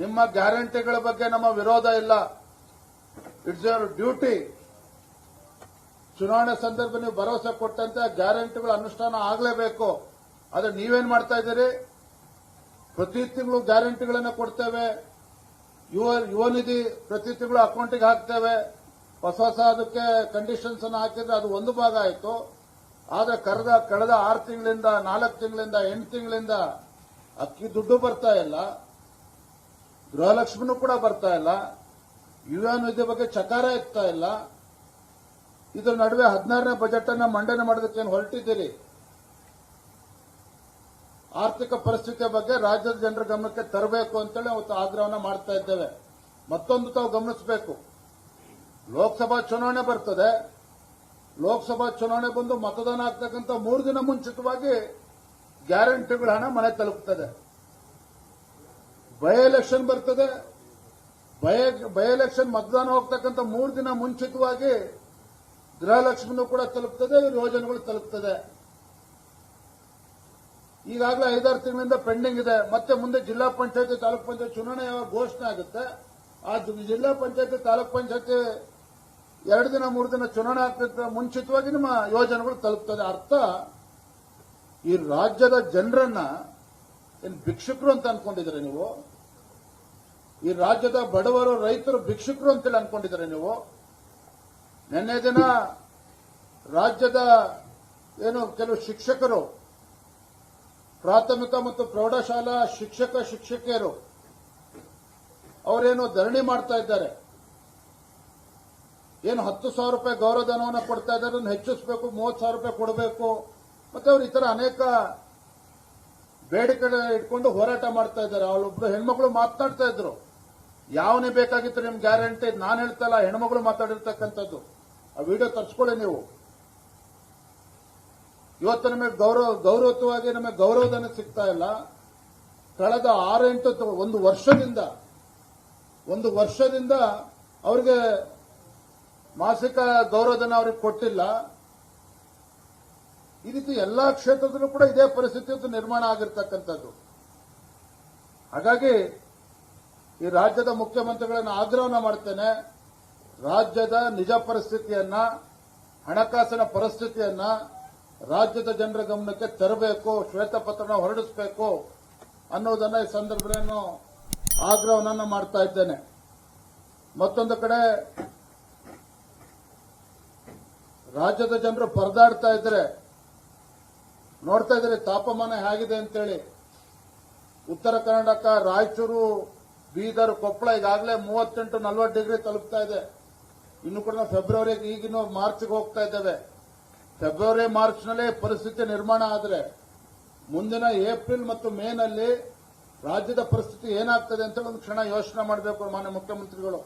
ನಿಮ್ಮ ಗ್ಯಾರಂಟಿಗಳ ಬಗ್ಗೆ ನಮ್ಮ ವಿರೋಧ ಇಲ್ಲ. ಇಟ್ಸ್ ಯುವರ್ ಡ್ಯೂಟಿ ಚುನಾವಣೆ ಸಂದರ್ಭ ನೀವು ಭರವಸೆ ಕೊಟ್ಟಂತೆ ಗ್ಯಾರಂಟಿಗಳು ಅನುಷ್ಠಾನ ಆಗಲೇಬೇಕು. ಆದರೆ ನೀವೇನ್ ಮಾಡ್ತಾ ಇದ್ದೀರಿ? ಪ್ರತಿ ತಿಂಗಳು ಗ್ಯಾರಂಟಿಗಳನ್ನು ಕೊಡ್ತೇವೆ. ಯುವ ಯುವ ನಿಧಿ ಪ್ರತಿ ತಿಂಗಳು ಅಕೌಂಟಿಗೆ ಹಾಕ್ತೇವೆ. ಹೊಸ ಹೊಸ ಅದಕ್ಕೆ ಕಂಡೀಷನ್ಸ್ ಅನ್ನು ಹಾಕಿದ್ರೆ ಅದು ಒಂದು ಭಾಗ ಆಯಿತು. ಆದರೆ ಕರೆದ, ಕಳೆದ ಆರು ತಿಂಗಳಿಂದ, ನಾಲ್ಕು ತಿಂಗಳಿಂದ, ಎಂಟು ತಿಂಗಳಿಂದ ಅಕ್ಕಿ ದುಡ್ಡು ಬರ್ತಾ ಇಲ್ಲ. ಗೃಹಲಕ್ಷ್ಮಿನೂ ಕೂಡ ಬರ್ತಾ ಇಲ್ಲ. ಯುವ ನಿಧಿ ಬಗ್ಗೆ ಚಕಾರ ಇರ್ತಾ ಇಲ್ಲ. ಇದ್ರ ನಡುವೆ ಹದಿನಾರನೇ ಬಜೆಟ್ ಅನ್ನ ಮಂಡನೆ ಮಾಡೋದಕ್ಕೆ ಹೊರಟಿದ್ದೀರಿ? ಆರ್ಥಿಕ ಪರಿಸ್ಥಿತಿಯ ಬಗ್ಗೆ ರಾಜ್ಯದ ಜನರ ಗಮನಕ್ಕೆ ತರಬೇಕು ಅಂತೇಳಿ ಅವತ್ತು ಆಗ್ರಹವನ್ನ ಮಾಡ್ತಾ ಇದ್ದೇವೆ. ಮತ್ತೊಂದು ತಾವು ಗಮನಿಸಬೇಕು. ಲೋಕಸಭಾ ಚುನಾವಣೆ ಬರ್ತದೆ. ಲೋಕಸಭಾ ಚುನಾವಣೆ ಬಂದು ಮತದಾನ ಆಗ್ತಕ್ಕಂಥ ಮೂರು ದಿನ ಮುಂಚಿತವಾಗಿ ಗ್ಯಾರಂಟಿಗಳ ಹಣ ಮನೆ ತಲುಪ್ತದೆ. ಬೈ ಎಲೆಕ್ಷನ್ ಬರ್ತದೆ. ಬೈ ಎಲೆಕ್ಷನ್ ಮತದಾನ ಹೋಗ್ತಕ್ಕಂಥ ಮೂರು ದಿನ ಮುಂಚಿತವಾಗಿ ಗೃಹಲಕ್ಷ್ಮಿನೂ ಕೂಡ ತಲುಪ್ತದೆ, ಯೋಜನೆಗಳು ತಲುಪ್ತದೆ. ಈಗಾಗಲೇ ಐದಾರು ತಿಂಗಳಿಂದ ಪೆಂಡಿಂಗ್ ಇದೆ. ಮತ್ತೆ ಮುಂದೆ ಜಿಲ್ಲಾ ಪಂಚಾಯತಿ ತಾಲೂಕ್ ಪಂಚಾಯತ್ ಚುನಾವಣೆ ಯಾವಾಗ ಘೋಷಣೆ ಆಗುತ್ತೆ, ಆ ಜಿಲ್ಲಾ ಪಂಚಾಯತಿ ತಾಲೂಕ್ ಪಂಚಾಯತಿ ಎರಡು ದಿನ, ಮೂರು ದಿನ ಚುನಾವಣೆ ಆಗ್ತದೆ ಮುಂಚಿತವಾಗಿ ನಿಮ್ಮ ಯೋಜನೆಗಳು ತಲುಪ್ತದೆ. ಅರ್ಥ, ಈ ರಾಜ್ಯದ ಜನರನ್ನ ಏನು ಭಿಕ್ಷುಕರು ಅಂತ ಅನ್ಕೊಂಡಿದ್ರೆ ನೀವು? ಈ ರಾಜ್ಯದ ಬಡವರು, ರೈತರು, ಭಿಕ್ಷುಕರು ಅಂತೇಳಿ ಅನ್ಕೊಂಡಿದ್ದಾರೆ ನೀವು? ನಿನ್ನೆ ದಿನ ರಾಜ್ಯದ ಏನು ಕೆಲವು ಶಿಕ್ಷಕರು, ಪ್ರಾಥಮಿಕ ಮತ್ತು ಪ್ರೌಢಶಾಲಾ ಶಿಕ್ಷಕ, ಶಿಕ್ಷಕಿಯರು, ಅವರೇನು ಧರಣಿ ಮಾಡ್ತಾ ಇದ್ದಾರೆ. ಏನು ಹತ್ತು ಸಾವಿರ ರೂಪಾಯಿ ಗೌರವಧನವನ್ನು ಕೊಡ್ತಾ ಇದ್ದಾರೆ, ಅದನ್ನು ಹೆಚ್ಚಿಸಬೇಕು, ಮೂವತ್ತು ಸಾವಿರ ರೂಪಾಯಿ ಕೊಡಬೇಕು. ಮತ್ತೆ ಅವರು ಈ ಅನೇಕ ಬೇಡಿಕೆ ಇಟ್ಕೊಂಡು ಹೋರಾಟ ಮಾಡ್ತಾ ಇದ್ದಾರೆ. ಅವಳೊಬ್ರು ಹೆಣ್ಮಕ್ಳು ಮಾತನಾಡ್ತಾ ಇದ್ರು. ಯಾವನೇ ಬೇಕಾಗಿತ್ತು ನಿಮ್ ಗ್ಯಾರಂಟಿ, ನಾನು ಹೇಳ್ತಲ್ಲ, ಹೆಣ್ಮಗಳು ಮಾತಾಡಿರ್ತಕ್ಕಂಥದ್ದು. ಆ ವಿಡಿಯೋ ತರ್ಸ್ಕೊಳ್ಳಿ ನೀವು. ಇವತ್ತು ನಮಗೆ ಗೌರವ, ಗೌರವತ್ವವಾಗಿ ನಮಗೆ ಗೌರವಧನ ಸಿಗ್ತಾ ಇಲ್ಲ. ಕಳೆದ ಆರೆಂಟು ಒಂದು ವರ್ಷದಿಂದ ಒಂದು ವರ್ಷದಿಂದ ಅವರಿಗೆ ಮಾಸಿಕ ಗೌರವಧನ ಅವ್ರಿಗೆ ಕೊಟ್ಟಿಲ್ಲ. ಈ ರೀತಿ ಎಲ್ಲಾ ಕ್ಷೇತ್ರದಲ್ಲೂ ಕೂಡ ಇದೇ ಪರಿಸ್ಥಿತಿ ನಿರ್ಮಾಣ ಆಗಿರ್ತಕ್ಕಂಥದ್ದು. ಹಾಗಾಗಿ ಈ ರಾಜ್ಯದ ಮುಖ್ಯಮಂತ್ರಿಗಳನ್ನು ಆಗ್ರಹವನ್ನ ಮಾಡ್ತೇನೆ. ರಾಜ್ಯದ ನಿಜ ಪರಿಸ್ಥಿತಿಯನ್ನ, ಹಣಕಾಸಿನ ಪರಿಸ್ಥಿತಿಯನ್ನ ರಾಜ್ಯದ ಜನರ ಗಮನಕ್ಕೆ ತರಬೇಕು, ಶ್ವೇತಪತ್ರನ ಹೊರಡಿಸಬೇಕು ಅನ್ನೋದನ್ನ ಈ ಸಂದರ್ಭದಲ್ಲಿ ಆಗ್ರಹವನ್ನು ಮಾಡ್ತಾ ಇದ್ದೇನೆ. ಮತ್ತೊಂದು ಕಡೆ, ರಾಜ್ಯದ ಜನರು ಪರದಾಡ್ತಾ ಇದ್ರೆ, ನೋಡ್ತಾ ಇದ್ರೆ ತಾಪಮಾನ ಹೇಗಿದೆ ಅಂತೇಳಿ, ಉತ್ತರ ಕರ್ನಾಟಕ, ರಾಯಚೂರು ಬೀದರ್ ಕೊಪ್ಪಳ ಈಗಾಗಲೇ ಮೂವತ್ತೆಂಟು ನಲವತ್ತು ಡಿಗ್ರಿ ತಲುಪ್ತಾ ಇದೆ. ಇನ್ನು ಕೂಡ ಫೆಬ್ರವರಿ ಫೆಬ್ರವರಿಗೆ ಈಗಿನ ಮಾರ್ಚ್ಗೆ ಹೋಗ್ತಾ ಇದ್ದೇವೆ. ಫೆಬ್ರವರಿ, ಮಾರ್ಚ್ನಲ್ಲೇ ಪರಿಸ್ಥಿತಿ ನಿರ್ಮಾಣ ಆದರೆ ಮುಂದಿನ ಏಪ್ರಿಲ್ ಮತ್ತು ಮೇನಲ್ಲಿ ರಾಜ್ಯದ ಪರಿಸ್ಥಿತಿ ಏನಾಗ್ತದೆ ಅಂತ ಒಂದು ಕ್ಷಣ ಯೋಚನೆ ಮಾಡಬೇಕು ಮಾನ್ಯ ಮುಖ್ಯಮಂತ್ರಿಗಳು.